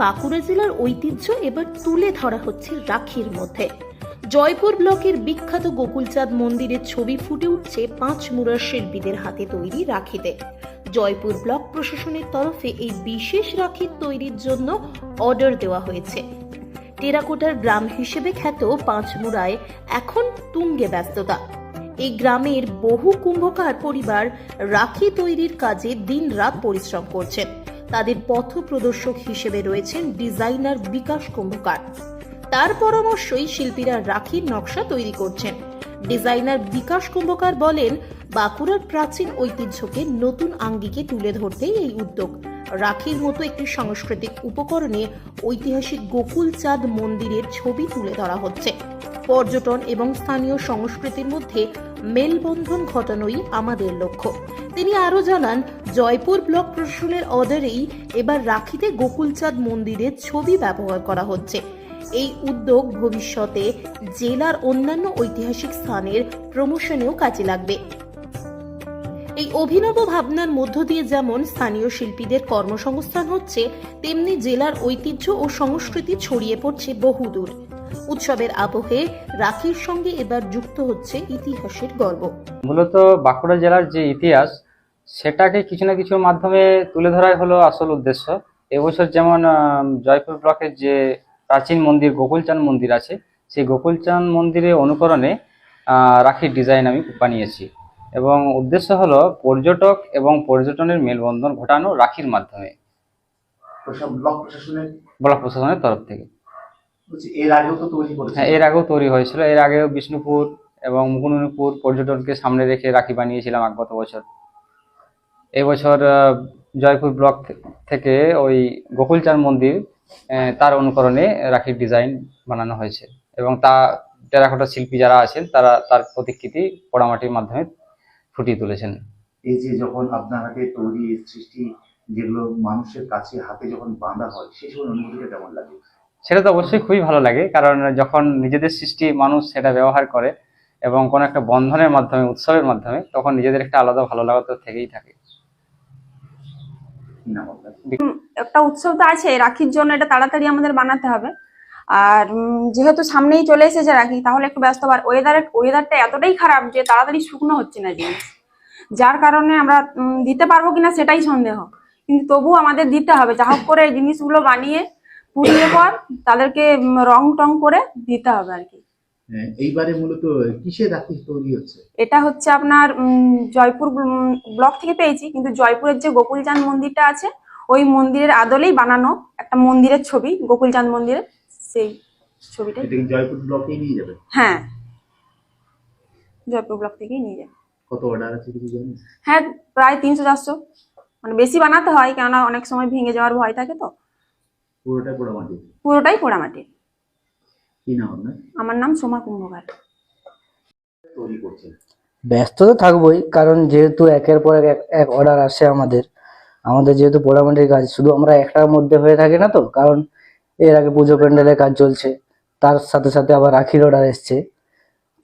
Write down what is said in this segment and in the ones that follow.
বাঁকুড়া জেলার ঐতিহ্য এবার তুলে ধরা হচ্ছে রাখির মধ্যে। জয়পুর ব্লকের বিখ্যাত গোকুলচাঁদ মন্দিরের ছবি ফুটে উঠছে পাঁচ মুরার শিল্পীদের হাতে তৈরি রাখিতে। জয়পুর ব্লক প্রশাসনের তরফে এই বিশেষ রাখির তৈরির জন্য অর্ডার দেওয়া হয়েছে। টেরাকোটার গ্রাম হিসেবে খ্যাত পাঁচমুড়ায় এখন তুঙ্গে ব্যস্ততা। এই গ্রামের বহু কুম্ভকার পরিবার রাখি তৈরির কাজে দিনরাত পরিশ্রম করছেন তাদের পথ প্রদর্শক হিসেবে রয়েছেন ডিজাইনার বিকাশ কুম্ভকার। তার পরামর্শই শিল্পীরা রাখির নকশা তৈরি করছেন। ডিজাইনার বিকাশ কুম্ভকার বলেন, বাঁকুড়ার প্রাচীন ঐতিহ্যকে নতুন আঙ্গিকে তুলে ধরতেই এই উদ্যোগ। রাখির মতো একটি সাংস্কৃতিক উপকরণে ঐতিহাসিক গোকুলচাঁদ মন্দিরের ছবি তুলে ধরা হচ্ছে। পর্যটন এবং স্থানীয় সংস্কৃতির মধ্যে মেলবন্ধন ঘটানোই আমাদের লক্ষ্য। তিনি আরও জানান জয়পুর ব্লক প্রশাসনের অর্ডারেই এবার রাখিতে গোকুলচাঁদ মন্দিরের ছবি ব্যবহার করা হচ্ছে। এই উদ্যোগ ভবিষ্যতে জেলার অন্যান্য ঐতিহাসিক স্থানের প্রমোশনেও কাজে লাগবে। এই অভিনব ভাবনার মধ্য দিয়ে যেমন স্থানীয় শিল্পীদের কর্মসংস্থান হচ্ছে, তেমনি জেলার ঐতিহ্য ও সংস্কৃতি ছড়িয়ে পড়ছে বহুদূর। উৎসবের আবহে রাখির সঙ্গে এবার যুক্ত হচ্ছে ইতিহাসের গর্ব। মূলত বাঁকুড়া জেলার যে ইতিহাস সেটাকে কিছু না কিছু মাধ্যমে তুলে ধরাই হলো আসল উদ্দেশ্য। এবছর যেমন জয়পুর ব্লকের যে প্রাচীন মন্দির গোকুলচাঁদ মন্দির আছে সেই গোকুলচাঁদ মন্দিরের অনুকরণে রাখির ডিজাইন আমি বানিয়েছি। এবং উদ্দেশ্য হলো পর্যটক এবং পর্যটনের মেলবন্ধন ঘটানো রাখির মাধ্যমে। ব্লক প্রশাসনের? তরফ থেকে। এর আগেও তো তৈরি হ্যাঁ এর আগেও তৈরি হয়েছিল। এর আগেও বিষ্ণুপুর এবং মুকুন্দপুর পর্যটনকে সামনে রেখে রাখি বানিয়েছিলাম এক গত বছর। এবছর জয়পুর ব্লক থেকে ওই গোকুলচাঁদ মন্দির তার অনুকরণে রাখির ডিজাইন বানানো হয়েছে। এবং তা টেরাকোটা শিল্পী যারা আছেন তারা তার প্রতিকৃতি পোড়ামাটির মাধ্যমে ফুটিয়ে তুলেছেন। এই যে যখন আপনার হাতে তৈরি সৃষ্টি যেগুলো মানুষের কাছে হাতে যখন বাঁধা হয় সেই সময় অনুভূতিটা কেমন লাগে? সেটা তো অবশ্যই খুবই ভালো লাগে কারণ যখন নিজেদের সৃষ্টি মানুষ সেটা ব্যবহার করে এবং কোনো একটা বন্ধনের মাধ্যমে উৎসবের মাধ্যমে তখন নিজেদের একটা আলাদা ভালো লাগা তো থেকেই থাকে। একটা উৎসব তো আছে, রাখির জন্য এটা তাড়াতাড়ি আমাদের বানাতে হবে। আর যেহেতু সামনেই চলে এসেছে রাখি, তাহলে একটু ব্যস্ত আর ওয়েদারের ওয়েদারটা এতটাই খারাপ যে তাড়াতাড়ি শুকনো হচ্ছে না জিনিস। যার কারণে আমরা দিতে পারব কিনা সেটাই সন্দেহ। কিন্তু তবু আমাদের দিতে হবে, যা হোক করে এই জিনিসগুলো বানিয়ে পুড়িয়ে পর তাদেরকে রং টং করে দিতে হবে আর কি। এইবারে মূলত কিসের রাখি তৈরি হচ্ছে? এটা হচ্ছে আপনার জয়পুর ব্লক থেকে পেয়েছি কিন্তু জয়পুরের যে গোকুলচাঁদ মন্দিরটা আছে ওই মন্দিরের আদলেই বানানো একটা মন্দিরের ছবি গোকুলচাঁদ মন্দিরের সেই কি জয়পুর ব্লকেই নিয়ে যাবে? হ্যাঁ। জয়পুর ব্লক থেকেই নিয়ে যায় কত অর্ডার আছে কিছু জানেন? হ্যাঁ প্রায় তিনশো চারশো। মানে বেশি বানাতে হয় কেননা অনেক সময় ভেঙে যাওয়ার ভয় থাকে তো। পুরোটা পোড়া মাটি পুরোটাই পোড়ামাটির কি নাম আপনার? আমার নাম সোমা কুম্ভকার। তৈরি করছেন। ব্যস্ত তো থাকবোই কারণ যেহেতু একের পর এক এক অর্ডার আসে আমাদের আমাদের যেহেতু পোড়ামাটির কাজ শুধু আমরা একটার মধ্যে হয়ে থাকি না তো কারণ এর আগে পুজো প্যান্ডেলের কাজ চলছে তার সাথে সাথে আবার রাখির অর্ডার এসছে।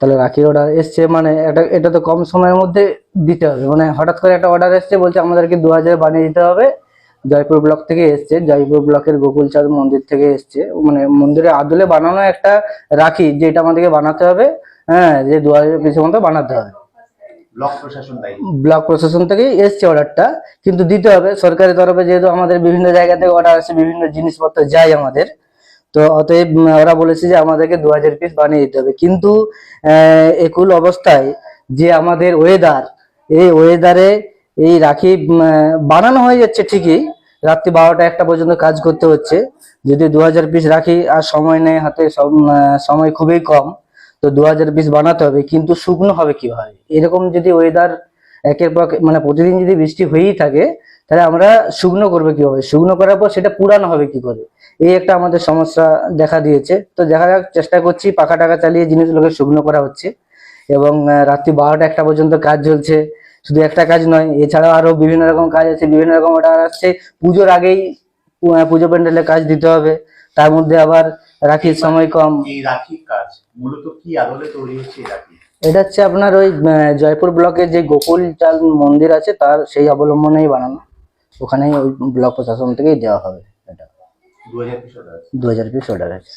তাহলে রাখির অর্ডার এসছে মানে এটা এটা তো কম সময়ের মধ্যে দিতে হবে মানে হঠাৎ করে একটা অর্ডার এসছে বলছে আমাদেরকে দু হাজার বানিয়ে দিতে হবে জয়পুর ব্লক থেকে এসছে। জয়পুর ব্লকের গোকুলচাঁদ মন্দির থেকে এসছে। মানে মন্দিরের আদলে বানানো একটা রাখি যেটা আমাদেরকে বানাতে হবে। হ্যাঁ যে দু হাজার পিসের মতো বানাতে হবে। ব্লক প্রশাসন থেকেই এসছে অর্ডারটা। কিন্তু দিতে হবে। সরকারি তরফে যেহেতু আমাদের বিভিন্ন জায়গা থেকে অর্ডার আসে বিভিন্ন জিনিসপত্র যায় আমাদের। তো অতএব ওরা বলেছে যে আমাদেরকে দু হাজার পিস বানিয়ে দিতে হবে। কিন্তু একুল অবস্থায় যে আমাদের ওয়েদার এই ওয়েদারে এই রাখি বানানো হয়ে যাচ্ছে ঠিকই। রাত্রি বারোটা একটা পর্যন্ত কাজ করতে হচ্ছে। যদি দু হাজার পিস রাখি, আর সময় নেই হাতে, সম- সময় খুবই কম, তো দু হাজার পিস বানাতে হবে, কিন্তু শুকনো হবে কীভাবে? এরকম যদি ওয়েদার একের পর মানে প্রতিদিন যদি বৃষ্টি হয়েই থাকে, তাহলে আমরা শুকনো করবে কীভাবে? শুকনো করার পর সেটা পুরানো হবে কি করে? এই একটা আমাদের সমস্যা দেখা দিয়েছে। তো দেখা যাক, চেষ্টা করছি পাখা টাকা চালিয়ে জিনিসগুলোকে শুকনো করা হচ্ছে। এবং রাত্রি বারোটা একটা পর্যন্ত কাজ চলছে। শুধু একটা কাজ নয় এছাড়াও আরও বিভিন্ন রকম কাজ আছে বিভিন্ন রকম অর্ডার আসছে। পুজোর আগেই পুজো প্যান্ডেলে কাজ দিতে হবে। তার মধ্যে আবার রাখির সময় কম। এই রাখির কাজ মূলত কি আদলে তৈরি হচ্ছে রাখি? এটা হচ্ছে আপনার ওই জয়পুর ব্লকের যে গোকুল চাল মন্দির আছে তার সেই অবলম্বনেই বানানো। ওখানেই ওই ব্লক প্রশাসন থেকেই দেওয়া হবে এটা। দু হাজার পিস অর্ডার আছে।